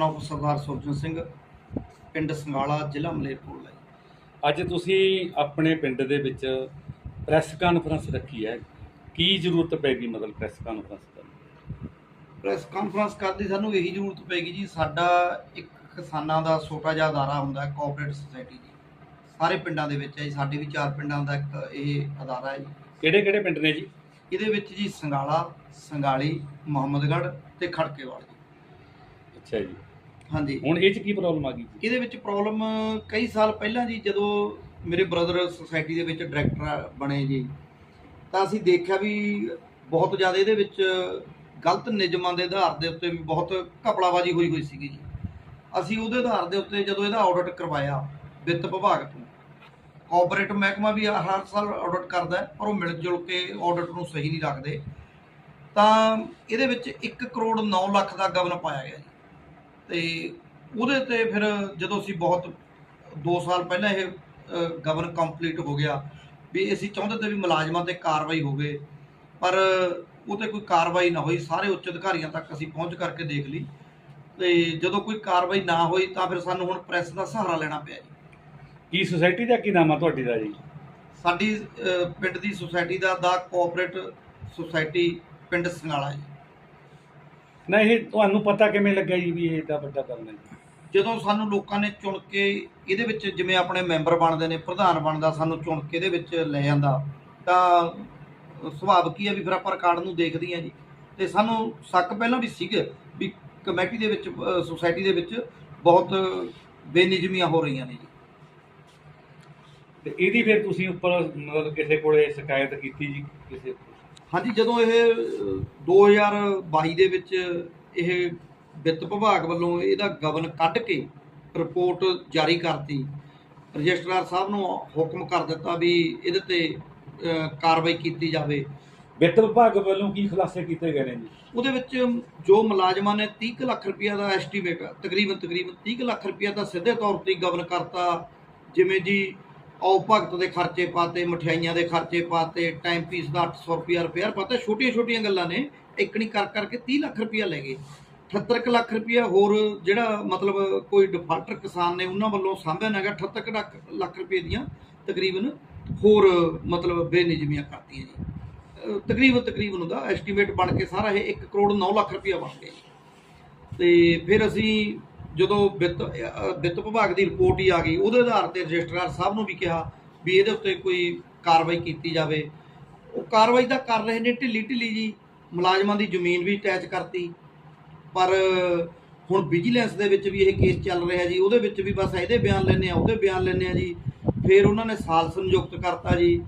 son of ਸਰਦਾਰ ਸੁਰਜਨ ਸਿੰਘ ਪਿੰਡ ਸੰਗਾਲਾ ਜ਼ਿਲ੍ਹਾ ਮਲੇਰਕੋਟਲਾ। ਅੱਜ ਤੁਸੀਂ ਆਪਣੇ ਪਿੰਡ ਦੇ ਵਿੱਚ ਪ੍ਰੈਸ ਕਾਨਫਰੰਸ ਰੱਖੀ ਹੈ। ਕੀ ਜ਼ਰੂਰਤ ਪੈ ਗਈ ਮਤਲਬ ਪ੍ਰੈਸ ਕਾਨਫਰੰਸ ਕਰਨ ਪ੍ਰੈਸ ਕਾਨਫਰੰਸ ਕਰਦੀ ਸਾਨੂੰ ਇਹੀ ਜ਼ਰੂਰਤ ਪੈਗੀ ਜੀ ਸਾਡਾ ਇੱਕ ਕਿਸਾਨਾਂ ਦਾ ਛੋਟਾ ਜਿਹਾ ਅਦਾਰਾ ਹੁੰਦਾ ਹੈ ਕੋਆਪਰੇਟਿਵ ਸੁਸਾਇਟੀ ਜੀ। ਸਾਰੇ ਪਿੰਡਾਂ ਦੇ ਵਿੱਚ ਹੈ ਜੀ ਸਾਡੇ ਵੀ ਚਾਰ ਪਿੰਡਾਂ ਦਾ ਇੱਕ ਇਹ ਅਦਾਰਾ ਹੈ ਜੀ। ਕਿਹੜੇ ਕਿਹੜੇ ਪਿੰਡ ਨੇ ਜੀ? ਇਹਦੇ ਵਿੱਚ ਜੀ ਸੰਗਾਲਾ ਸੰਗਾਲੀ ਮੁਹੰਮਦਗੜ੍ਹ ਤੇ ਖੜਕੇਵਾਲ ਜੀ। ਅੱਛਾ ਜੀ। ਹਾਂਜੀ। ਹੁਣ ਇਹ ਚ ਕੀ ਪ੍ਰੋਬਲਮ ਆ ਗਈ ਇਹਦੇ ਵਿੱਚ ਪ੍ਰੋਬਲਮ ਕਈ ਸਾਲ ਪਹਿਲਾਂ ਜੀ ਜਦੋਂ ਮੇਰੇ ਬ੍ਰਦਰ ਸੁਸਾਇਟੀ ਦੇ ਵਿੱਚ ਡਾਇਰੈਕਟਰ ਬਣੇ ਜੀ ਤਾਂ ਅਸੀਂ ਦੇਖਿਆ ਵੀ ਬਹੁਤ ਜ਼ਿਆਦਾ ਇਹਦੇ ਵਿੱਚ ਗਲਤ ਨਿਯਮਾਂ ਦੇ ਆਧਾਰ ਦੇ ਉੱਤੇ ਵੀ ਬਹੁਤ ਘਪਲਾਬਾਜ਼ੀ ਹੋਈ ਹੋਈ ਸੀਗੀ ਜੀ। ਅਸੀਂ ਉਹਦੇ ਆਧਾਰ ਦੇ ਉੱਤੇ ਜਦੋਂ ਇਹਦਾ ਆਡਿਟ ਕਰਵਾਇਆ ਵਿੱਤ ਵਿਭਾਗ ਤੋਂ ਕੋਆਪਰੇਟਿਵ ਮਹਿਕਮਾ ਵੀ ਹਰ ਸਾਲ ਆਡਿਟ ਕਰਦਾ ਪਰ ਉਹ ਮਿਲ ਜੁਲ ਕੇ ਆਡਿਟ ਨੂੰ ਸਹੀ ਨਹੀਂ ਰੱਖਦੇ। ਤਾਂ ਇਹਦੇ ਵਿੱਚ 1 ਕਰੋੜ 9 ਲੱਖ ਦਾ ਗਬਨ ਪਾਇਆ ਗਿਆ ਜੀ। ਤੇ ਉਹਦੇ ਤੇ ਫਿਰ ਜਦੋਂ ਅਸੀਂ ਬਹੁਤ 2 ਸਾਲ ਪਹਿਲਾਂ ਇਹ ਅ, ਗਵਨ ਕੰਪਲੀਟ ਹੋ ਗਿਆ ਵੀ ਅਸੀਂ ਚਾਹੁੰਦੇ ਤੇ ਵੀ ਮੁਲਾਜ਼ਮਾਂ ਤੇ ਕਾਰਵਾਈ ਹੋਵੇ ਪਰ ਉਹ ਤੇ ਕੋਈ ਕਾਰਵਾਈ ਨਾ ਹੋਈ ਸਾਰੇ ਉੱਚ ਅਧਿਕਾਰੀਆਂ ਤੱਕ ਅਸੀਂ ਪਹੁੰਚ ਕਰਕੇ ਦੇਖ ਲਈ ਤੇ ਜਦੋਂ ਕੋਈ ਕਾਰਵਾਈ ਨਾ ਹੋਈ ਤਾਂ ਫਿਰ ਸਾਨੂੰ ਹੁਣ ਪ੍ਰੈਸ ਦਾ ਸਹਾਰਾ ਲੈਣਾ ਪਿਆ ਜੀ। ਕੀ ਸੁਸਾਇਟੀ ਦਾ ਕੀ ਨਾਮ ਆ ਤੁਹਾਡੀ ਦਾ ਜੀ? ਸਾਡੀ ਪਿੰਡ ਦੀ ਸੁਸਾਇਟੀ ਦਾ ਦਾ ਕੋਆਪਰੇਟਿਵ ਸੁਸਾਇਟੀ ਪਿੰਡ ਸੰਗਾਲਾ ਜੀ। ਨਾ ਇਹ ਤੁਹਾਨੂੰ ਪਤਾ ਕਿਵੇਂ ਲੱਗਾ ਜੀ ਵੀ ਇਹ ਤਾਂ ਵੱਡਾ ਕੰਮ ਹੈ ਜੀ। ਜਦੋਂ ਸਾਨੂੰ ਲੋਕਾਂ ਨੇ ਚੁਣ ਕੇ ਇਹਦੇ ਵਿੱਚ ਜਿਵੇਂ ਆਪਣੇ ਮੈਂਬਰ ਬਣਦੇ ਨੇ ਪ੍ਰਧਾਨ ਬਣਦਾ ਸਾਨੂੰ ਚੁਣ ਕੇ ਇਹਦੇ ਵਿੱਚ ਲੈ ਜਾਂਦਾ ਤਾਂ ਸੁਭਾਵਿਕ ਹੀ ਹੈ ਵੀ ਫਿਰ ਆਪਾਂ ਰਿਕਾਰਡ ਨੂੰ ਦੇਖਦੇ ਹਾਂ ਜੀ। ਤੇ ਸਾਨੂੰ ਸ਼ੱਕ ਪਹਿਲਾਂ ਵੀ ਸੀਗੇ ਵੀ ਕਮੇਟੀ ਦੇ ਵਿੱਚ ਸੁਸਾਇਟੀ ਦੇ ਵਿੱਚ ਬਹੁਤ ਬੇਨਿਯਮੀਆਂ ਹੋ ਰਹੀਆਂ ਨੇ ਜੀ। ਤੇ ਇਹਦੀ ਫਿਰ ਤੁਸੀਂ ਉੱਪਰ ਮਤਲਬ ਕਿਸੇ ਕੋਲੇ ਸ਼ਿਕਾਇਤ ਕੀਤੀ ਜੀ ਕਿਸੇ ਹਾਂਜੀ ਜਦੋਂ ਇਹ ਅ, 2022 ਦੇ ਵਿੱਚ ਇਹ ਵਿੱਤ ਵਿਭਾਗ ਵੱਲੋਂ ਇਹਦਾ ਗਵਨ ਕੱਢ ਕੇ ਰਿਪੋਰਟ ਜਾਰੀ ਕਰਤੀ ਰਜਿਸਟਰਾਰ ਸਾਹਿਬ ਨੂੰ ਹੁਕਮ ਕਰ ਦਿੱਤਾ ਵੀ ਇਹਦੇ ਤੇ ਕਾਰਵਾਈ ਕੀਤੀ ਜਾਵੇ। ਵਿੱਤ ਵਿਭਾਗ ਵੱਲੋਂ ਕੀ ਖੁਲਾਸੇ ਕੀਤੇ ਗਏ ਨੇ ਜੀ? ਉਹਦੇ ਵਿੱਚ ਜੋ ਮੁਲਾਜ਼ਮਾਂ ਨੇ 30 ਕੁ ਲੱਖ ਰੁਪਇਆ ਦਾ ਐਸਟੀਮੇਟ ਤਕਰੀਬਨ ਤਕਰੀਬਨ 30 ਕੁ ਲੱਖ ਰੁਪਇਆ ਤਾਂ ਸਿੱਧੇ ਤੌਰ ਤੇ ਗਵਨ ਕਰਤਾ। ਜਿਵੇਂ ਜੀ ਆਓ ਭਗਤ ਦੇ ਖਰਚੇ ਪਾਤੇ, ਮਠਿਆਈਆਂ ਦੇ ਖਰਚੇ ਪਾਤੇ ਟਾਈਮ ਪੀਸ ਦਾ 800 ਰੁਪਇਆ ਰਿਪੇਅਰ ਪਾਤੇ। ਛੋਟੀਆਂ ਛੋਟੀਆਂ ਗੱਲਾਂ ਨੇ। ਇਕਣੀ ਕਰ ਕਰਕੇ 30 ਲੱਖ ਰੁਪਇਆ ਲੈ ਗਏ। 78 ਕੁ ਲੱਖ ਰੁਪਇਆ ਹੋਰ ਜਿਹੜਾ ਮਤਲਬ ਕੋਈ ਡਿਫਾਲਟਰ ਕਿਸਾਨ ਨੇ ਉਹਨਾਂ ਵੱਲੋਂ ਸਾਂਭਿਆ ਨਾ ਗਿਆ 78 ਕੁ ਲੱਖ ਲੱਖ ਰੁਪਏ ਦੀਆਂ ਤਕਰੀਬਨ ਹੋਰ ਮਤਲਬ ਬੇਨਿਯਮੀਆਂ ਕਰਤੀਆਂ ਜੀ। ਤਕਰੀਬਨ ਤਕਰੀਬਨ ਉਹਦਾ ਐਸਟੀਮੇਟ ਬਣ ਕੇ ਸਾਰਾ ਇਹ 1 ਕਰੋੜ 9 ਲੱਖ ਰੁਪਇਆ ਬਣ ਗਿਆ ਜੀ। ਤੇ ਫਿਰ ਅਸੀਂ ਜਦੋਂ ਵਿੱਤ ਵਿੱਤ ਵਿਭਾਗ ਦੀ ਰਿਪੋਰਟ ਹੀ ਆ ਗਈ, ਉਹਦੇ ਆਧਾਰ ਤੇ ਰਜਿਸਟਰਾਰ ਸਾਹਿਬ ਨੂੰ ਵੀ ਕਿਹਾ ਵੀ ਇਹਦੇ ਉੱਤੇ ਕੋਈ ਕਾਰਵਾਈ ਕੀਤੀ ਜਾਵੇ। ਉਹ ਕਾਰਵਾਈ ਤਾਂ ਕਰ ਰਹੇ ਨੇ, ਢਿੱਲੀ ਢਿੱਲੀ ਜੀ, ਮੁਲਾਜ਼ਮਾਂ ਦੀ ਜ਼ਮੀਨ ਵੀ ਅਟੈਚ ਕਰਤੀ। ਪਰ ਹੁਣ ਵਿਜੀਲੈਂਸ ਦੇ ਵਿੱਚ ਵੀ ਇਹ ਕੇਸ ਚੱਲ ਰਿਹਾ ਜੀ, ਉਹਦੇ ਵਿੱਚ ਵੀ ਬਸ ਇਹਦੇ ਬਿਆਨ ਲੈਣੇ ਆ ਉਹਦੇ ਬਿਆਨ ਲੈਣੇ ਆ ਜੀ। ਫਿਰ ਉਹਨਾਂ ਨੇ ਸਾਲ ਸੰਯੁਕਤ ਕਰਤਾ ਜੀ।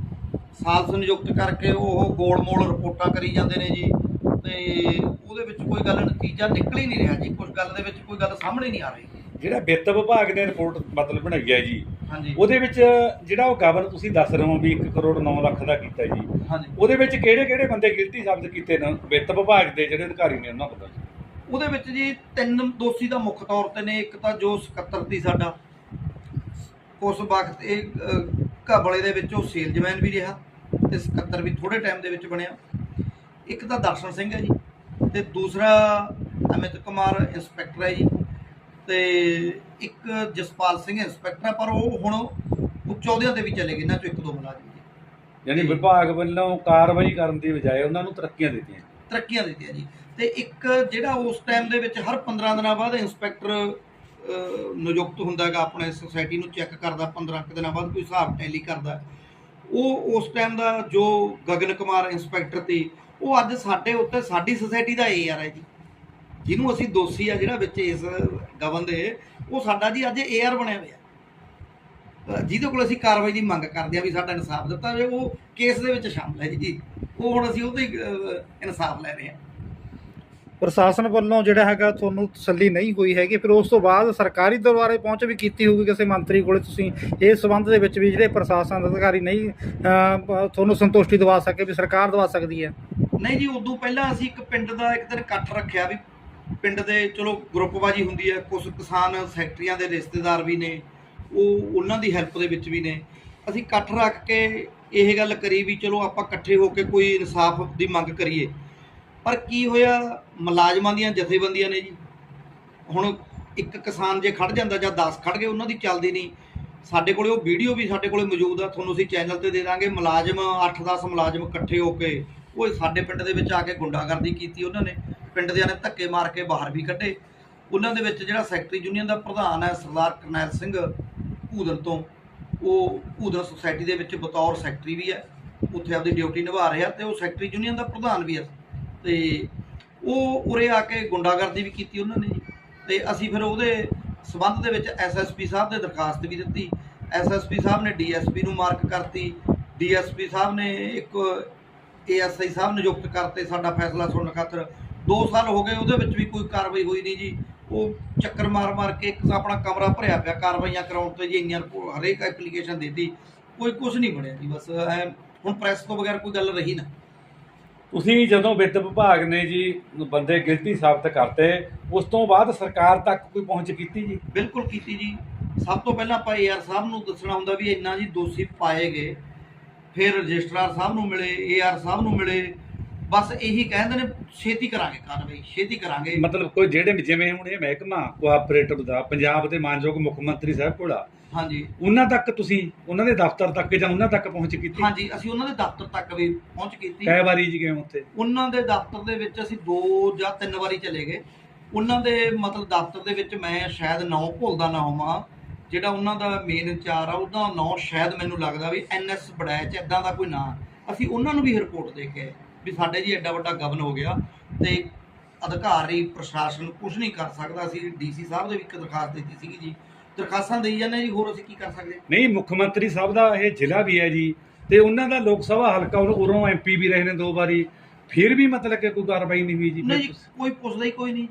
ਸਾਲ ਸੰਯੁਕਤ ਕਰਕੇ ਉਹ ਗੋਲ-ਮੋਲ ਰਿਪੋਰਟਾਂ ਕਰੀ ਜਾਂਦੇ ਨੇ ਜੀ। ਤੇ ਉਹਦੇ ਵਿੱਚ ਕੋਈ ਗੱਲ ਨਤੀਜਾ ਨਿਕਲ ਹੀ ਨਹੀਂ ਰਿਹਾ ਜੀ ਕੁਝ ਗੱਲ ਦੇ ਵਿੱਚ ਕੋਈ ਗੱਲ ਸਾਹਮਣੇ ਨਹੀਂ ਆ ਰਹੀ। ਜਿਹੜਾ ਵਿੱਤ ਵਿਭਾਗ ਨੇ ਰਿਪੋਰਟ ਮਤਲਬ ਬਣਾਈ ਹੈ ਜੀ ਹਾਂਜੀ। ਉਹਦੇ ਵਿੱਚ ਜਿਹੜਾ ਉਹ ਗਵਨ ਤੁਸੀਂ ਦੱਸ ਰਹੇ ਹੋ ਵੀ 1 ਕਰੋੜ 9 ਲੱਖ ਦਾ ਕੀਤਾ ਜੀ ਹਾਂਜੀ। ਉਹਦੇ ਵਿੱਚ ਕਿਹੜੇ ਕਿਹੜੇ ਬੰਦੇ ਗਿਲਟੀ ਸ਼ਬਦ ਕੀਤੇ ਨੇ? ਵਿੱਤ ਵਿਭਾਗ ਦੇ ਜਿਹੜੇ ਅਧਿਕਾਰੀ ਨੇ ਉਹਨਾਂ ਕੋਲ ਉਹਦੇ ਵਿੱਚ ਜੀ ਤਿੰਨ ਦੋਸ਼ੀ ਦਾ ਮੁੱਖ ਤੌਰ ਤੇ ਨੇ ਇੱਕ ਤਾਂ ਜੋ ਸਕੱਤਰ ਸੀ ਸਾਡਾ ਉਸ ਵਕਤ ਇਹ ਘਬਲੇ ਦੇ ਵਿੱਚ ਉਹ ਸੇਲਜ਼ਮੈਨ ਵੀ ਰਿਹਾ ਤੇ ਸਕੱਤਰ ਵੀ ਥੋੜੇ ਟਾਈਮ ਦੇ ਵਿੱਚ ਬਣਿਆ। ਇੱਕ ਤਾਂ ਦਰਸ਼ਨ ਸਿੰਘ ਹੈ ਜੀ। ਤੇ ਦੂਸਰਾ ਅਮਿਤ ਕੁਮਾਰ ਇੰਸਪੈਕਟਰ ਹੈ ਜੀ। ਤੇ ਇੱਕ ਜਸਪਾਲ ਸਿੰਘ ਇੰਸਪੈਕਟਰ ਹੈ ਪਰ ਉਹ ਹੁਣ ਉੱਚ ਅਹੁਦਿਆਂ ਤੇ ਵੀ ਚਲੇ ਗਏ ਇਹਨਾਂ ਚੋਂ ਇੱਕ ਦੋ ਮੁਲਾਜ਼ਮ ਜੀ ਯਾਨੀ। ਵਿਭਾਗ ਵੱਲੋਂ ਕਾਰਵਾਈ ਕਰਨ ਦੀ ਬਜਾਏ ਉਹਨਾਂ ਨੂੰ ਤਰੱਕੀਆਂ ਦਿੱਤੀਆਂ। ਤਰੱਕੀਆਂ ਦਿੱਤੀਆਂ ਜੀ। ਤੇ ਇੱਕ ਜਿਹੜਾ ਉਸ ਟਾਈਮ ਦੇ ਵਿੱਚ ਹਰ 15 ਦਿਨਾਂ ਬਾਅਦ ਇੰਸਪੈਕਟਰ ਨਿਯੁਕਤ ਹੁੰਦਾ ਹੈਗਾ ਆਪਣੇ ਸੁਸਾਇਟੀ ਨੂੰ ਚੈੱਕ ਕਰਦਾ 15 ਕੁ ਦਿਨਾਂ ਬਾਅਦ ਕੋਈ ਹਿਸਾਬ ਟੈਲੀ ਕਰਦਾ। ਉਹ ਉਸ ਟਾਈਮ ਦਾ ਜੋ ਗਗਨ ਕੁਮਾਰ ਇੰਸਪੈਕਟਰ ਸੀ ਉਹ ਅੱਜ ਸਾਡੇ ਉੱਤੇ ਸਾਡੀ ਸੁਸਾਇਟੀ ਦਾ ਏਆਰ ਹੈ ਜੀ। ਜਿਹਨੂੰ ਅਸੀਂ ਦੋਸ਼ੀ ਆ ਜਿਹੜਾ ਵਿੱਚ ਇਸ ਗਵਨ ਦੇ, ਉਹ ਸਾਡਾ ਜੀ ਅੱਜ ਏਆਰ ਬਣਿਆ ਹੋਇਆ। ਜਿਹਦੇ ਕੋਲ ਅਸੀਂ ਕਾਰਵਾਈ ਦੀ ਮੰਗ ਕਰਦੇ ਆ ਵੀ ਸਾਡਾ ਇਨਸਾਫ ਦਿੱਤਾ ਜਾਵੇ, ਉਹ ਕੇਸ ਦੇ ਵਿੱਚ ਸ਼ਾਮਲ ਹੈ ਜੀ। ਉਹ ਹੁਣ ਅਸੀਂ ਉਹਦੇ ਇਨਸਾਫ ਲੈ ਰਹੇ ਹਾਂ। ਪ੍ਰਸ਼ਾਸਨ ਵੱਲੋਂ ਜਿਹੜਾ ਹੈਗਾ ਤੁਹਾਨੂੰ ਤਸੱਲੀ ਨਹੀਂ ਹੋਈ ਹੈਗੀ, ਫਿਰ ਉਸ ਤੋਂ ਬਾਅਦ ਸਰਕਾਰੀ ਦਰਬਾਰੇ ਪਹੁੰਚ ਵੀ ਕੀਤੀ ਹੋਊਗੀ ਕਿਸੇ ਮੰਤਰੀ ਕੋਲੇ। ਤੁਸੀਂ ਇਸ ਸੰਬੰਧ ਦੇ ਵਿੱਚ ਵੀ ਜਿਹੜੇ ਪ੍ਰਸ਼ਾਸਨ ਅਧਿਕਾਰੀ ਨਹੀਂ ਤੁਹਾਨੂੰ ਸੰਤੁਸ਼ਟੀ ਦਵਾ ਸਕੇ ਵੀ ਸਰਕਾਰ ਦਵਾ ਸਕਦੀ ਹੈ। ਨਹੀਂ ਜੀ, ਉਦੋਂ ਪਹਿਲਾਂ ਅਸੀਂ ਇੱਕ ਪਿੰਡ ਦਾ ਇੱਕ ਦਿਨ ਇਕੱਠ ਰੱਖਿਆ ਵੀ ਪਿੰਡ ਦੇ ਚਲੋ ਗਰੁੱਪਬਾਜੀ ਹੁੰਦੀ ਹੈ ਕੁਝ ਕਿਸਾਨ ਸੈਕਟਰੀਆਂ ਦੇ ਰਿਸ਼ਤੇਦਾਰ ਵੀ ਨੇ, ਉਹ ਉਹਨਾਂ ਦੀ ਹੈਲਪ ਦੇ ਵਿੱਚ ਵੀ ਨੇ। ਅਸੀਂ ਇਕੱਠ ਰੱਖ ਕੇ ਇਹ ਗੱਲ ਕਰੀ ਵੀ ਚਲੋ ਆਪਾਂ ਇਕੱਠੇ ਹੋ ਕੇ ਕੋਈ ਇਨਸਾਫ ਦੀ ਮੰਗ ਕਰੀਏ। ਪਰ ਕੀ ਹੋਇਆ, ਮੁਲਾਜ਼ਮਾਂ ਦੀਆਂ ਜਥੇਬੰਦੀਆਂ ਨੇ ਜੀ, ਹੁਣ ਇੱਕ ਕਿਸਾਨ ਜੇ ਖੜ ਜਾਂਦਾ ਜਾਂ 10 ਖੜ ਗਏ, ਉਹਨਾਂ ਦੀ ਚੱਲਦੀ ਨਹੀਂ। ਸਾਡੇ ਕੋਲੇ ਉਹ ਵੀਡੀਓ ਵੀ ਸਾਡੇ ਕੋਲੇ ਮੌਜੂਦ ਆ, ਤੁਹਾਨੂੰ ਅਸੀਂ ਚੈਨਲ ਤੇ ਦੇ ਦਾਂਗੇ। ਮੁਲਾਜ਼ਮ 8-10 ਮੁਲਾਜ਼ਮ ਇਕੱਠੇ ਹੋ ਕੇ ਉਹ ਸਾਡੇ ਪਿੰਡ ਦੇ ਵਿੱਚ ਆ ਕੇ ਗੁੰਡਾਗਰਦੀ ਕੀਤੀ ਉਹਨਾਂ ਨੇ, ਪਿੰਡ ਦਿਆਂ ਨੇ ਧੱਕੇ ਮਾਰ ਕੇ ਬਾਹਰ ਵੀ ਕੱਢੇ। ਉਹਨਾਂ ਦੇ ਵਿੱਚ ਜਿਹੜਾ ਸੈਕਟਰੀ ਯੂਨੀਅਨ ਦਾ ਪ੍ਰਧਾਨ ਹੈ ਸਰਦਾਰ ਕਰਨੈਲ ਸਿੰਘ ਭੂਦਨ ਤੋਂ, ਉਹ ਭੂਦਨ ਸੁਸਾਇਟੀ ਦੇ ਵਿੱਚ ਬਤੌਰ ਸੈਕਟਰੀ ਵੀ ਹੈ। ਉੱਥੇ ਆਪਦੀ ਡਿਊਟੀ ਨਿਭਾ ਰਿਹਾ ਤੇ ਉਹ ਸੈਕਟਰੀ ਯੂਨੀਅਨ ਦਾ ਪ੍ਰਧਾਨ ਵੀ ਹੈ। ਤੇ ਉਹ ਉਰੇ ਆ ਕੇ ਗੁੰਡਾਗਰਦੀ ਵੀ ਕੀਤੀ ਉਹਨਾਂ ਨੇ ਜੀ। ਤੇ ਅਸੀਂ ਫਿਰ ਉਹਦੇ ਸਬੰਧ ਦੇ ਵਿੱਚ ਐਸਐਸਪੀ ਸਾਹਿਬ ਦੇ ਦਰਖਾਸਤ ਵੀ ਦਿੱਤੀ। ਐਸਐਸਪੀ ਸਾਹਿਬ ਨੇ ਡੀਐਸਪੀ ਨੂੰ ਮਾਰਕ ਕਰਤੀ। ਡੀਐਸਪੀ ਸਾਹਿਬ ਨੇ ਇੱਕ ਏਐਸਆਈ ਸਾਹਿਬ ਨਿਯੁਕਤ ਕਰਤੇ ਸਾਡਾ ਫੈਸਲਾ ਸੁਣਨ ਖਾਤਰ। 2 ਸਾਲ ਹੋ ਗਏ ਉਹਦੇ ਵਿੱਚ ਵੀ ਕੋਈ ਕਾਰਵਾਈ ਹੋਈ ਨਹੀਂ ਜੀ। ਉਹ ਚੱਕਰ ਮਾਰ ਮਾਰ ਕੇ ਇੱਕ ਆਪਣਾ ਕਮਰਾ ਭਰਿਆ ਪਿਆ ਕਾਰਵਾਈਆਂ ਕਰਾਉਣ ਤੇ ਜੀ ਇੰਨੀਆਂ ਰਿਪੋ- ਹਰੇਕ ਐਪਲੀਕੇਸ਼ਨ ਦਿੱਤੀ। ਕੋਈ ਕੁਝ ਨਹੀਂ ਬਣਿਆ ਜੀ ਬਸ ਐਂ ਹੁਣ ਪ੍ਰੈਸ ਤੋਂ ਬਗੈਰ ਕੋਈ ਗੱਲ ਰਹੀ ਨਾ। ਤੁਸੀਂ ਜਦੋਂ ਵਿੱਤ ਵਿਭਾਗ ਨੇ ਜੀ ਬੰਦੇ ਗਿਲਟੀ ਸਾਬਤ ਕਰਤੇ ਉਸ ਤੋਂ ਬਾਅਦ ਸਰਕਾਰ ਤੱਕ ਕੋਈ ਪਹੁੰਚ ਕੀਤੀ ਜੀ? ਬਿਲਕੁਲ ਕੀਤੀ ਜੀ। ਸਭ ਤੋਂ ਪਹਿਲਾਂ ਆਪਾਂ ਏਆਰ ਸਾਹਿਬ ਨੂੰ ਦੱਸਣਾ ਹੁੰਦਾ ਵੀ ਇੰਨਾ ਜੀ ਦੋਸ਼ੀ ਪਾਏ ਗਏ। ਫਿਰ ਰਜਿਸਟਰਾਰ ਸਾਹਿਬ ਨੂੰ ਮਿਲੇ ਏਆਰ ਸਾਹਿਬ ਨੂੰ ਮਿਲੇ। ਬਸ ਇਹੀ ਕਹਿੰਦੇ ਨੇ ਛੇਤੀ ਕਰਾਂਗੇ ਕਾਰਵਾਈ ਛੇਤੀ ਕਰਾਂਗੇ। ਮਤਲਬ ਕੋਈ ਜਿਹੜੇ ਜਿਵੇਂ ਹੁਣ ਇਹ ਮਹਿਕਮਾ ਕੋਆਪਰੇਟਿਵ ਦਾ ਪੰਜਾਬ ਦੇ ਮਾਨਯੋਗ ਮੁੱਖ ਮੰਤਰੀ ਸਾਹਿਬ ਕੋਲ ਆ ਹਾਂਜੀ। ਉਹਨਾਂ ਤੱਕ ਤੁਸੀਂ ਉਹਨਾਂ ਦੇ ਦਫ਼ਤਰ ਤੱਕ ਜਾਂ ਉਹਨਾਂ ਤੱਕ ਪਹੁੰਚ ਕੀਤੀ? ਹਾਂਜੀ ਅਸੀਂ ਉਹਨਾਂ ਦੇ ਦਫ਼ਤਰ ਤੱਕ ਵੀ ਪਹੁੰਚ ਕੀਤੀ। ਕਈ ਵਾਰੀ ਜੀ ਗਏ ਉੱਥੇ? ਉਹਨਾਂ ਦੇ ਦਫ਼ਤਰ ਦੇ ਵਿੱਚ ਅਸੀਂ ਦੋ ਜਾਂ ਤਿੰਨ ਵਾਰੀ ਚਲੇ ਗਏ। ਉਹਨਾਂ ਦੇ ਮਤਲਬ ਦਫ਼ਤਰ ਦੇ ਵਿੱਚ ਮੈਂ ਸ਼ਾਇਦ ਨਾਂ ਭੁੱਲਦਾ ਨਾ ਹੋਵਾਂ। ਜਿਹੜਾ ਉਹਨਾਂ ਦਾ ਮੇਨ ਇੰਚਾਰ ਆ ਉਹਦਾ ਨਾਂ ਸ਼ਾਇਦ ਮੈਨੂੰ ਲੱਗਦਾ ਵੀ ਐਨਐਸ ਬੜੈਚ ਇਦਾਂ ਦਾ ਕੋਈ ਨਾਂ। ਅਸੀਂ ਉਹਨਾਂ ਨੂੰ ਵੀ ਰਿਪੋਰਟ ਦੇ ਕੇ ਵੀ ਸਾਡੇ ਜੀ ਐਡਾ ਵੱਡਾ ਗਵਨ ਹੋ ਗਿਆ ਤੇ ਅਧਿਕਾਰੀ ਪ੍ਰਸ਼ਾਸਨ ਕੁਝ ਨਹੀਂ ਕਰ ਸਕਦਾ। ਅਸੀਂ ਡੀਸੀ ਸਾਹਿਬ ਦੇ ਵੀ ਇੱਕ ਦਰਖਾਸਤ ਦਿੱਤੀ ਸੀਗੀ ਜੀ। ਦਰਖਾਸਤਾਂ ਦੇਈ ਜਾਂਦੇ ਜੀ ਹੋਰ ਅਸੀਂ ਕੀ ਕਰ ਸਕਦੇ? ਨਹੀਂ ਮੁੱਖ ਮੰਤਰੀ ਸਾਹਿਬ ਦਾ ਇਹ ਜ਼ਿਲ੍ਹਾ ਵੀ ਹੈ ਜੀ। ਤੇ ਉਹਨਾਂ ਦਾ ਲੋਕ ਸਭਾ ਹਲਕਾ ਉਰ- ਐਮਪੀ ਵੀ ਰਹੇ ਨੇ ਦੋ ਵਾਰੀ। ਫਿਰ ਵੀ ਮਤਲਬ ਕਿ ਕੋਈ ਕਾਰਵਾਈ ਨਹੀਂ ਹੋਈ ਜੀ। ਨਹੀਂ ਜੀ ਕੋਈ ਪੁੱਛਦਾ ਹੀ ਕੋਈ ਨਹੀਂ।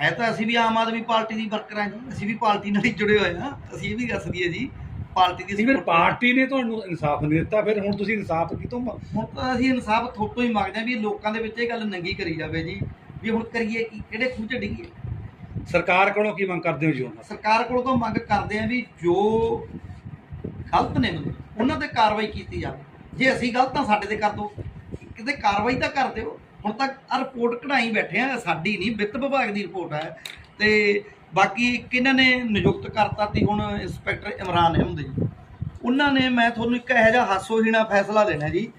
ਹੈ ਤਾਂ ਅਸੀਂ ਵੀ ਆਮ ਆਦਮੀ ਪਾਰਟੀ ਦੀ ਵਰਕਰ ਹਾਂ ਜੀ ਅਸੀਂ ਵੀ ਪਾਰਟੀ ਨਾਲ ਹੀ ਜੁੜੇ ਹੋਏ ਹਾਂ ਅਸੀਂ ਇਹ ਵੀ ਦੱਸ ਦਈਏ ਜੀ ਪਾਰਟੀ ਦੀ ਫਿਰ ਪਾਰਟੀ ਨੇ ਤੁਹਾਨੂੰ ਇਨਸਾਫ ਨਹੀਂ ਦਿੱਤਾ ਫਿਰ ਹੁਣ ਤੁਸੀਂ ਇਨਸਾਫ ਕਿਤੋਂ ਹੁਣ ਤਾਂ ਅਸੀਂ ਇਨਸਾਫ ਥੋਤੋਂ ਹੀ ਮੰਗਦੇ ਹਾਂ ਵੀ ਲੋਕਾਂ ਦੇ ਵਿੱਚ ਇਹ ਗੱਲ ਨੰਗੀ ਕਰੀ ਜਾਵੇ ਜੀ ਵੀ ਹੁਣ ਕਰੀਏ ਕੀ ਕਿਹੜੇ ਖੂਹ ਚ ਡਿੱਗੀਏ। ਸਰਕਾਰ ਕੋਲੋਂ ਕੀ ਮੰਗ ਕਰਦੇ ਹੋ ਜੀ ਹੁਣ? ਸਰਕਾਰ ਕੋਲੋਂ ਤਾਂ ਮੰਗ ਕਰਦੇ ਹਾਂ ਵੀ ਜੋ ਗਲਤ ਨੇ ਉਹਨਾਂ ਤੇ ਕਾਰਵਾਈ ਕੀਤੀ ਜਾਵੇ। ਜੇ ਅਸੀਂ ਗਲਤ ਤਾਂ ਸਾਡੇ ਤੇ ਕਰ ਦਿਓ। ਕਿਤੇ ਕਾਰਵਾਈ ਤਾਂ ਕਰ ਦਿਓ। ਹੁਣ ਤੱਕ ਆ ਰਿਪੋਰਟ ਕਢਾਈ ਬੈਠੇ ਆ, ਸਾਡੀ ਨਹੀਂ, ਵਿੱਤ ਵਿਭਾਗ ਦੀ ਰਿਪੋਰਟ ਹੈ ਤੇ ਬਾਕੀ ਕਿਹਨਾਂ ਨੇ ਨਿਯੁਕਤ ਕਰਤਾ ਤੀ ਹੁਣ ਇੰਸਪੈਕਟਰ ਇਮਰਾਨ ਅਹਿਮਦ ਜੀ। ਉਹਨਾਂ ਨੇ ਮੈਂ ਤੁਹਾਨੂੰ ਇੱਕ ਇਹੋ ਜਿਹਾ ਹਾਸੋਹੀਣਾ ਫੈਸਲਾ ਦੇਣਾ ਜੀ।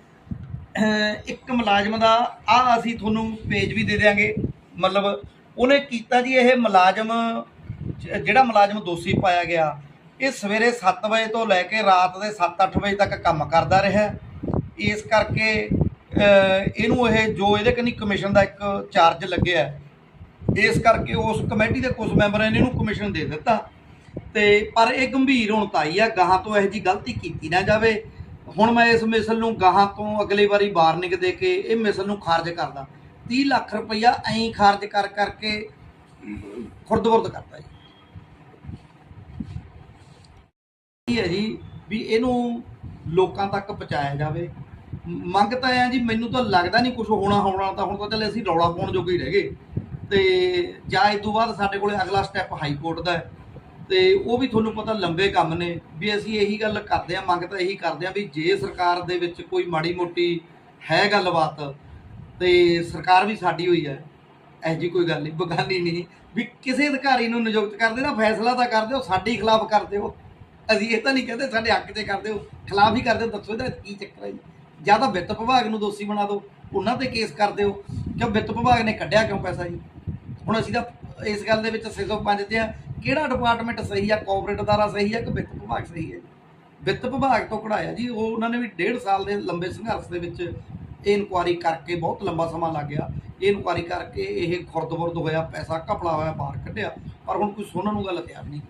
ਇੱਕ ਮੁਲਾਜ਼ਮ ਦਾ ਆ ਅਸੀਂ ਤੁਹਾਨੂੰ ਪੇਜ ਵੀ ਦੇ ਦਿਆਂਗੇ। ਮਤਲਬ ਉਹਨੇ ਕੀਤਾ ਜੀ ਇਹ ਮੁਲਾਜ਼ਮ, ਜਿਹੜਾ ਮੁਲਾਜ਼ਮ ਦੋਸ਼ੀ ਪਾਇਆ ਗਿਆ, ਇਹ ਸਵੇਰੇ 7 ਵਜੇ ਤੋਂ ਲੈ ਕੇ ਰਾਤ ਦੇ 7-8 ਵਜੇ ਤੱਕ ਕੰਮ ਕਰਦਾ ਰਿਹਾ। ਇਸ ਕਰਕੇ ਇਹਨੂੰ ਇਹ ਜੋ ਇਹਦੇ ਕੰਨੀ ਕਮਿਸ਼ਨ ਦਾ ਇੱਕ ਚਾਰਜ ਲੱਗਿਆ ਇਸ ਕਰਕੇ ਉਸ ਕਮੇਟੀ ਦੇ ਕੁਝ ਮੈਂਬਰਾਂ ਨੇ ਇਹਨੂੰ ਕਮਿਸ਼ਨ ਦੇ ਦਿੱਤਾ। ਤੇ ਪਰ ਇਹ ਗੰਭੀਰ ਹੁਣ ਤਾਈ ਆ, ਗਾਹਾਂ ਤੋਂ ਇਹੋ ਜੀ ਗਲਤੀ ਕੀਤੀ ਨਾ ਜਾਵੇ। ਹੁਣ ਮੈਂ ਇਸ ਮਿਸਲ ਨੂੰ ਗਾਹਾਂ ਤੋਂ ਅਗਲੀ ਵਾਰੀ ਵਾਰਨਿੰਗ ਦੇ ਕੇ ਇਹ ਮਿਸਲ ਨੂੰ ਖਾਰਜ ਕਰਦਾ। 30 ਲੱਖ ਰੁਪਈਆ ਐਂ ਖਾਰਜ ਕਰ ਕਰਕੇ ਖੁਰਦ-ਬੁਰਦ ਕਰਦਾ ਜੀ। ਇਹ ਹੈ ਜੀ ਵੀ ਇਹਨੂੰ ਲੋਕਾਂ ਤੱਕ ਪਹੁੰਚਾਇਆ ਜਾਵੇ। ਮੰਗ ਤਾਂ ਆ ਜੀ, ਮੈਨੂੰ ਤਾਂ ਲੱਗਦਾ ਨਹੀਂ ਕੁਝ ਹੋਣਾ ਹੋਣਾ ਤਾਂ ਹੁਣ ਤਾਂ ਚੱਲੇ ਅਸੀਂ ਰੌਲਾ ਪਾਉਣ ਜੋਗੇ ਹੀ ਰਹਿ ਗਏ। ਤੇ ਜਾਂ ਇਸ ਤੋਂ ਬਾਅਦ ਸਾਡੇ ਕੋਲੇ ਅਗਲਾ ਸਟੈਪ ਹਾਈ ਕੋਰਟ ਦਾ ਹੈ। ਤੇ ਉਹ ਵੀ ਤੁਹਾਨੂੰ ਪਤਾ ਲੰਬੇ ਕੰਮ ਨੇ, ਵੀ ਅਸੀਂ ਇਹੀ ਗੱਲ ਕਰਦੇ ਆ ਮੰਗ ਤਾਂ ਇਹੀ ਕਰਦੇ ਆ ਵੀ ਜੇ ਸਰਕਾਰ ਦੇ ਵਿੱਚ ਕੋਈ ਮਾੜੀ ਮੋਟੀ ਹੈ ਗੱਲਬਾਤ, ਤੇ ਸਰਕਾਰ ਵੀ ਸਾਡੀ ਹੋਈ ਹੈ। ਇਹ ਜੀ ਕੋਈ ਗੱਲ ਨਹੀਂ, ਬਗਾਨੀ ਨਹੀਂ। ਵੀ ਕਿਸੇ ਅਧਿਕਾਰੀ ਨੂੰ ਨਿਯੁਕਤ ਕਰਦੇ ਨਾ ਫੈਸਲਾ ਤਾਂ ਕਰਦੇ ਹੋ ਸਾਡੇ ਖਿਲਾਫ ਕਰਦੇ ਹੋ ਅਸੀਂ ਇਹ ਤਾਂ ਨਹੀਂ ਕਹਿੰਦੇ ਸਾਡੇ ਹੱਕ 'ਤੇ ਕਰਦੇ ਹੋ ਖਿਲਾਫ ਹੀ ਕਰਦੇ ਹੋ ਦੱਸੋ ਇਹਦਾ ਕੀ ਚੱਕਰ ਹੈ ਜੀ? ਜਾਂ ਤਾਂ ਵਿੱਤ ਵਿਭਾਗ ਨੂੰ ਦੋਸ਼ੀ ਬਣਾ ਦਿਓ, ਉਹਨਾਂ ਤੇ ਕੇਸ ਕਰ ਦਿਓ, ਕਿਉਂ ਵਿੱਤ ਵਿਭਾਗ ਨੇ ਕੱਢਿਆ ਕਿਉਂ ਪੈਸਾ ਜੀ? ਹੁਣ ਅਸੀਂ ਤਾਂ ਇਸ ਗੱਲ ਦੇ ਵਿੱਚ 605 ਤੇ ਆ, ਕਿਹੜਾ ਡਿਪਾਰਟਮੈਂਟ ਸਹੀ ਆ ਕੋਆਪਰੇਟ ਅਦਾਰਾ ਸਹੀ ਆ ਕਿ ਵਿੱਤ ਵਿਭਾਗ ਸਹੀ ਹੈ ਵਿੱਤ ਵਿਭਾਗ ਤੋਂ ਕਢਾਇਆ ਜੀ, ਉਹ ਉਹਨਾਂ ਨੇ ਵੀ ਡੇਢ ਸਾਲ ਦੇ ਲੰਬੇ ਸੰਘਰਸ਼ ਦੇ ਵਿੱਚ ਇਹ ਇਨਕੁਆਰੀ ਕਰਕੇ ਬਹੁਤ ਲੰਬਾ ਸਮਾਂ ਲੱਗ ਗਿਆ। ਇਹ ਇਨਕੁਆਰੀ ਕਰਕੇ ਇਹ ਖੁਰਦ-ਬੁਰਦ ਹੋਇਆ, ਪੈਸਾ ਘਪਲਾ ਹੋਇਆ, ਬਾਹਰ ਕੱਢਿਆ, ਪਰ ਹੁਣ ਕੋਈ ਸੁਣਨ ਨੂੰ ਗੱਲ ਤਿਆਰ ਨਹੀਂ।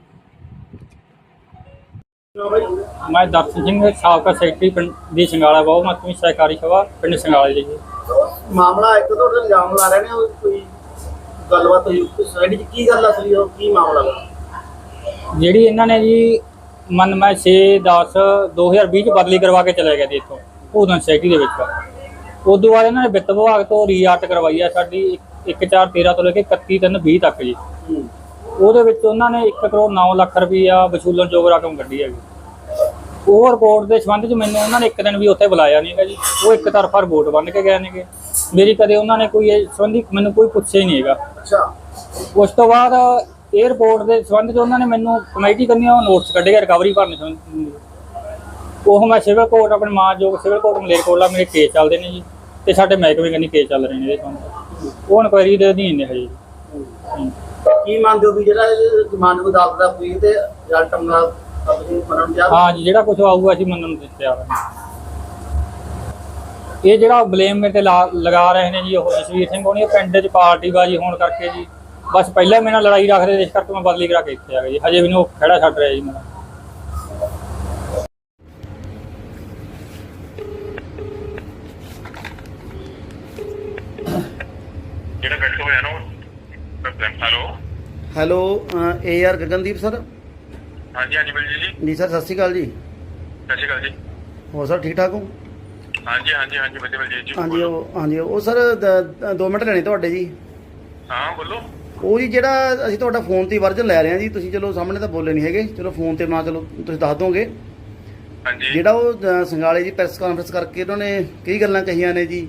ਮੈਂ ਦਰਸ਼ਨ ਸਿੰਘ ਸਾਬਕਾ ਸੈਕਟਰੀ ਪਿੰਡ ਦੀ ਸੰਗਾਲਾ ਬਹੁ ਮਤਮੀ ਸਹਿਕਾਰੀ ਸਭਾ ਪਿੰਡ ਸੰਗਾਲਾ ਜੀ। ਮਾਮਲਾ ਇੱਕ ਤੋਂ ਇਲਜ਼ਾਮ ਲਾ ਰਹੇ ਨੇ ਉਹ ਕੋਈ ਗੱਲਬਾਤ ਹੋਈ ਸੋਸਾਇਟੀ 'ਚ ਕੀ ਗੱਲ ਅਸਲੀ ਉਹ ਕੀ ਮਾਮਲਾ ਵਾ? ਜਿਹੜੀ ਇਹਨਾਂ ਨੇ ਜੀ ਮਨ ਮੈਂ 6 10 2020 ਚ ਬਦਲੀ ਕਰਵਾ ਕੇ ਚਲੇ ਗਏ ਜੀ ਇੱਥੋਂ ਉਦੋਂ ਸੈਕਟਰੀ ਦੇ ਵਿੱਚ। ਉਦੋਂ ਬਾਅਦ ਇਹਨਾਂ ਨੇ ਵਿੱਤ ਵਿਭਾਗ ਤੋਂ ਰੀਆਰਟ ਕਰਵਾਈ ਆ ਸਾਡੀ 1 4 13 ਤੋਂ ਲੈ ਕੇ 31 3 20 ਤੱਕ ਜੀ। ਹੂੰ। ਉਹਦੇ ਵਿੱਚ ਉਹਨਾਂ ਨੇ 1 ਕਰੋੜ 9 ਲੱਖ ਰੁਪਈਆ ਵਸੂਲਣ ਯੋਗ ਰਕਮ ਕੱਢੀ ਹੈਗੀ। ਉਹ ਰਿਪੋਰਟ ਦੇ ਸੰਬੰਧ ਚ ਮੈਨੂੰ ਉਹਨਾਂ ਨੇ ਇੱਕ ਦਿਨ ਵੀ ਉੱਥੇ ਬੁਲਾਇਆ ਨਹੀਂ ਹੈਗਾ ਜੀ। ਉਹ ਇੱਕ ਤਰਫਾ ਰਿਪੋਰਟ ਬਣ ਕੇ ਗਏ ਨੇਗੇ। ਮੇਰੀ ਕਦੇ ਉਹਨਾਂ ਨੇ ਕੋਈ ਇਹ ਸੰਬੰਧੀ ਮੈਨੂੰ ਕੋਈ ਪੁੱਛਿਆ ਹੀ ਨਹੀਂ ਹੈਗਾ। ਅੱਛਾ। ਉਸ ਤੋਂ ਬਾਅਦ 에어ਪੋਰਟ ਦੇ ਸੰਬੰਧ 'ਚ ਉਹਨਾਂ ਨੇ ਮੈਨੂੰ ਕਮੇਟੀ ਕਰਨੀ ਉਹ ਨੋਟਸ ਕੱਢੇ ਰਿਕਵਰੀ ਭਰਨੀ ਸੰਬੰਧੀ। ਉਹ ਮੈਂ ਸਿਵਲ ਕੋਰਟ ਆਪਣੇ ਮਾਨਯੋਗ ਸਿਵਲ ਕੋਰਟ ਮਲੇਰਕੋਟਲਾ ਮੇਰੇ ਕੇਸ ਚੱਲਦੇ ਨੇ ਜੀ। ਤੇ ਸਾਡੇ ਮਹਿਕਮੇ ਕੰਨੀ ਕੇਸ ਚੱਲ ਰਹੇ ਨੇ ਇਹਦੇ ਸੰਬੰਧ। ਉਹ ਇਨਕੁਆਇਰੀ ਦੇ ਅਧੀਨ ਨੇ ਹਜੇ। ਕੀ ਮੰਨਦੇ ਹੋ ਵੀ ਜਿਹੜਾ ਇਹ ਮਾਨਵ ਅਦਾਲਤ ਦਾ ਕੋਈ ਤੇ ਰਿਜ਼ਲਟ ਮੰਨਣ ਜਾ ਹਾਂ ਜੀ ਜਿਹੜਾ ਕੁਝ ਆਊਗਾ ਅਸੀਂ ਮੰਨਣ ਨੂੰ ਤਿਆਰ ਹਾਂ। ਇਹ ਜਿਹੜਾ ਬਲੇਮ ਮੇਰੇ ਤੇ ਲਗਾ ਰਹੇ ਨੇ ਜੀ ਉਹ ਜਸਵੀਰ ਸਿੰਘ ਹੋਣੀ ਪਿੰਡ 'ਚ ਪਾਰਟੀ ਬਾਜੀ ਹੋਣ ਕਰਕੇ ਜੀ ਬਸ ਪਹਿਲਾਂ ਮੇਰੇ ਨਾਲ ਲੜਾਈ ਰੱਖਦੇ ਇਸ ਕਰਕੇ ਮੈਂ ਬਦਲੀ ਕਰਾ ਕੇ ਇੱਥੇ ਆ ਗਿਆ ਜੀ। ਹਜੇ ਵੀ ਨੂੰ ਖੜਾ ਛੱਡ ਰਿਹਾ ਜੀ ਮੇਰਾ। ਜਿਹੜਾ ਬੈਠਾ ਹੋਇਆ ਨਾ hello? Hello A R Gagandeep sir. ਹਾਂਜੀ ਹਾਂਜੀ ਬਲਜੀ ਜੀ। ਜੀ ਸਰ ਸਤਿ ਸ਼੍ਰੀ ਅਕਾਲ ਜੀ। ਸਤਿ ਸ਼੍ਰੀ ਅਕਾਲ ਜੀ। ਹੋਰ ਸਰ ਠੀਕ ਠਾਕ ਹੋ? ਹਾਂਜੀ ਹਾਂਜੀ ਹਾਂਜੀ ਵਧੀਆ ਬਲਜੀ ਜੀ ਹਾਂਜੀ ਬੋਲੋ। ਉਹ ਹਾਂਜੀ ਉਹ ਸਰ 2 ਮਿੰਟ ਲੈਣੇ ਤੁਹਾਡੇ ਜੀ। ਹਾਂ ਬੋਲੋ। ਉਹ ਜੀ ਜਿਹੜਾ ਅਸੀਂ ਤੁਹਾਡਾ ਫੋਨ ਤੇ ਵਰਜਨ ਲੈ ਰਹੇ ਹਾਂ ਜੀ ਤੁਸੀਂ ਚਲੋ ਸਾਹਮਣੇ ਤਾਂ ਬੋਲੇ ਨਹੀਂ ਹੈਗੇ। ਚਲੋ ਫੋਨ ਤੇ ਮਾਂ ਚਲੋ ਤੁਸੀਂ ਦੱਸ ਦੋਗੇ। ਹਾਂਜੀ। ਜਿਹੜਾ ਉਹ ਅ, ਸੰਗਾਲੇ ਦੀ ਪ੍ਰੈਸ ਕਾਨਫਰੰਸ ਕਰਕੇ ਉਹਨਾਂ ਨੇ ਕਈ ਗੱਲਾਂ ਕਹੀਆਂ ਨੇ ਜੀ।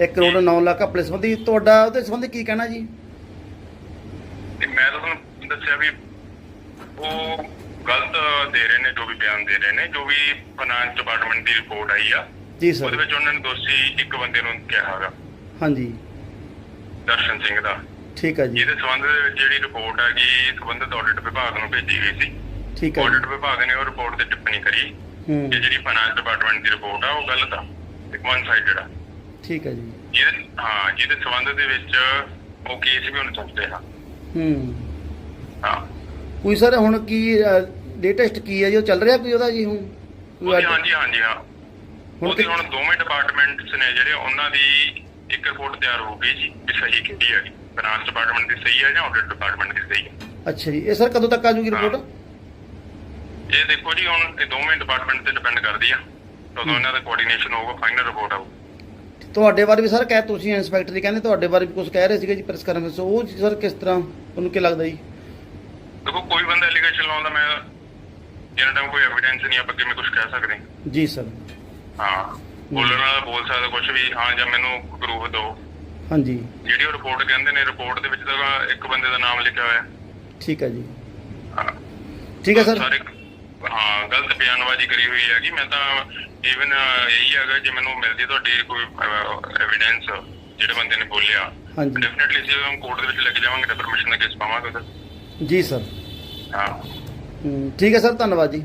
1 ਕਰੋੜ 9 ਲੱਖ ਆਪਣੇ ਸੰਬੰਧੀ ਤੁਹਾਡਾ ਉਹਦੇ ਸੰਬੰਧੀ ਕੀ ਕਹਿਣਾ ਜੀ? ਦੱਸਿਆ ਵੀ ਉਹ ਗਲਤ ਦੇ ਰਹੇ ਨੇ ਜੋ ਵੀ ਬਿਆਨ ਦੇ ਰਹੇ ਨੇ ਜੋ ਵੀ ਫਾਈਨਾਂਸ ਡਿਪਾਰਟਮੈਂਟ ਦੀ ਰਿਪੋਰਟ ਆਈ ਆ ਜੀ ਸਰ। ਉਹਦੇ ਵਿੱਚ ਉਹਨਾਂ ਨੇ ਦੋਸ਼ੀ ਇੱਕ ਬੰਦੇ ਨੂੰ ਕਿਹਾ ਹੈਗਾ। ਹਾਂਜੀ। ਦਰਸ਼ਨ ਸਿੰਘ ਦਾ। ਠੀਕ ਹੈ ਜੀ। ਜਿਹਦੇ ਸੰਬੰਧ ਦੇ ਵਿੱਚ ਜਿਹੜੀ ਰਿਪੋਰਟ ਹੈਗੀ ਸੰਬੰਧਿਤ ਆਡਿਟ ਵਿਭਾਗ ਨੂੰ ਭੇਜੀ ਗਈ ਸੀ। ਠੀਕ ਹੈ ਆਡਿਟ ਜੀ ਵਿਭਾਗ ਨੇ ਉਹ ਰਿਪੋਰਟ ਤੇ ਟਿੱਪਣੀ ਕਰੀ ਹੂੰ। ਕਿ ਜਿਹੜੀ ਫਾਈਨਾਂਸ ਡਿਪਾਰਟਮੈਂਟ ਦੀ ਰਿਪੋਰਟ ਆ ਉਹ ਗਲਤ ਆ ਇੱਕ ਵਨ ਸਾਈਡਡ ਆ। ਠੀਕ ਹੈ ਜੀ। ਜਿਹਦੇ ਹਾਂ ਜਿਹਦੇ ਸੰਬੰਧ ਦੇ ਵਿੱਚ ਉਹ ਕੇਸ ਵੀ ਉਹਨੂੰ ਚੱਲਦੇ ਹਾਂ ਹੂੰ। ਹਾਂ। ਕੋਈ ਸਰ ਹੁਣ ਕੀ ਲੇਟੈਸਟ ਕੀ ਹੈ ਜੀ? ਉਹ ਚੱਲ ਰਿਹਾ ਕੋਈ ਉਹਦਾ ਜੀ ਹੁਣ? ਕੋਈ ਅੱਜ- ਹਾਂਜੀ ਹਾਂਜੀ ਹਾਂ। ਹੁਣ ਉਹਦੀ ਕਿ- ਹੁਣ ਦੋਵੇਂ ਡਿਪਾਰਟਮੈਂਟਸ ਨੇ ਜਿਹੜੇ ਉਹਨਾਂ ਦੀ ਇੱਕ ਰਿਪੋਰਟ ਤਿਆਰ ਹੋ ਗਈ ਜੀ ਵੀ ਸਹੀ ਕਿਹੜੀ ਹੈ ਫਾਈਨਾਂਸ ਡਿਪਾਰਟਮੈਂਟ ਦੀ ਸਹੀ ਹੈ ਜਾਂ ਆਡਿਟ ਡਿਪਾਰਟਮੈਂਟ ਦੀ ਸਹੀ ਹੈ ਅੱਛਾ ਜੀ। ਇਹ ਸਰ ਕਦੋਂ ਤੱਕ ਆ ਜੂਗੀ ਰਿਪੋਰਟ ਇਹ ਦੇਖੋ ਜੀ ਹੁਣ ਇਹ ਦੋਵੇਂ ਡਿਪਾਰਟਮੈਂਟ ਤੇ ਡਿਪੈਂਡ ਕਰਦੀ ਆ। ਕਦੋਂ ਇਹਨਾਂ ਦਾ ਕੋਆਰਡੀਨੇਸ਼ਨ ਹੋਊਗਾ ਫਾਈਨਲ ਰਿਪੋਰਟ ਆਊ। ਤੁਹਾਡੇ ਬਾਰੇ ਵੀ ਸਰ ਕਹਿ ਤੁਸੀਂ ਇੰਸਪੈਕਟਰ ਜੀ ਕਹਿੰਦੇ ਤੁਹਾਡੇ ਬਾਰੇ ਵੀ ਕੁਝ ਕਹਿ ਰਹੇ ਸੀਗੇ ਜੀ ਪ੍ਰੈਸ ਕਾਨਫਰੰਸ ਉਹ ਸਰ ਕਿਸ ਤਰ੍ਹਾਂ ਤੁਹਾਨੂੰ ਕੀ ਲੱਗਦਾ ਜੀ? ਦੇਖੋ ਕੋਈ ਬੰਦਾ ਐਲੀਗੇਸ਼ਨ ਲਾਉਂਦਾ ਮੈਂ ਜਿੰਨਾ ਟਾਈਮ ਕੋਈ ਐਵੀਡੈਂਸ ਨਹੀਂ ਆਪਾਂ ਕਿਵੇਂ ਕੁਝ ਕਹਿ ਸਕਦੇ ਜੀ ਸਰ। ਹਾਂ। ਬੋਲਣ ਵਾਲਾ ਬੋਲ ਸਕਦਾ ਕੁਝ ਵੀ ਹਾਂ ਜਾਂ ਮੈਨੂੰ ਪ੍ਰੂਫ ਦਿਓ। ਹਾਂਜੀ। ਜਿਹੜੀ ਉਹ ਰਿਪੋਰਟ ਕਹਿੰਦੇ ਨੇ ਰਿਪੋਰਟ ਦੇ ਵਿੱਚ ਤਾਂ ਇੱਕ ਬੰਦੇ ਦਾ ਨਾਮ ਲਿਖਿਆ ਹੋਇਆ। ਠੀਕ ਹੈ ਜੀ। ਹਾਂ। ਠੀਕ ਹੈ ਸਰ। ਸਾਰੇ ਹਾਂ ਗਲਤ ਬਿਆਨਬਾਜ਼ੀ ਕਰੀ ਹੋਈ ਹੈਗੀ। ਮੈਂ ਤਾਂ ਈਵਨ ਇਹੀ ਹੈਗਾ ਜੇ ਮੈਨੂੰ ਮਿਲਦੀ ਤੁਹਾਡੀ ਕੋਈ ਐਵੀਡੈਂਸ ਜਿਹੜੇ ਬੰਦੇ ਨੇ ਬੋਲਿਆ ਹਾਂਜੀ। ਡੈਫੀਨਿਟਲੀ ਅਸੀਂ ਕੋਰਟ ਦੇ ਵਿੱਚ ਲੈ ਕੇ ਜਾਵਾਂਗੇ ਤੇ ਪਰਮਿਸ਼ਨ ਦਾ ਕੇਸ ਪਾਵਾਂਗੇ ਉਹਦਾ। ਜੀ ਸਰ। ਹੂੰ, ਠੀਕ ਹੈ ਸਰ ਧੰਨਵਾਦ ਜੀ।